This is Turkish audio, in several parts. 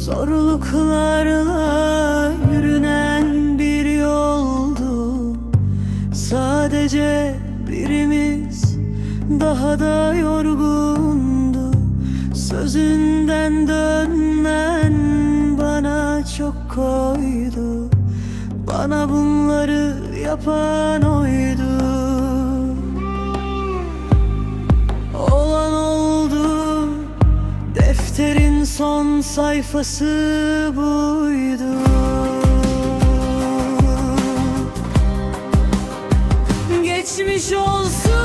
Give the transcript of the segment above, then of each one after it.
Zorluklarla yürünen bir yoldu. Sadece birimiz daha da yorgundu. Sözünden dönmen bana çok koydu. Bana bunları yapan oydu. Son sayfası buydu. Geçmiş olsun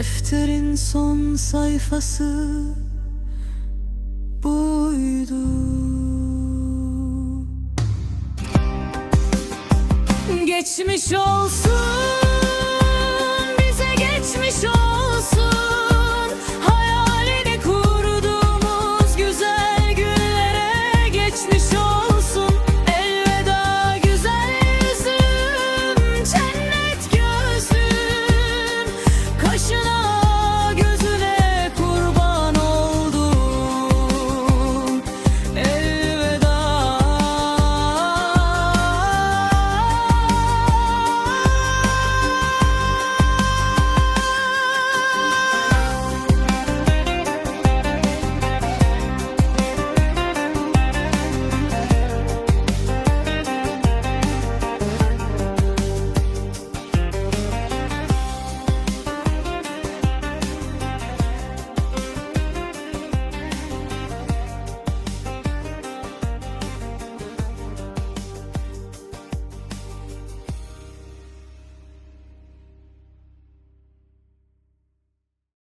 Defterin son sayfası buydu. Geçmiş olsun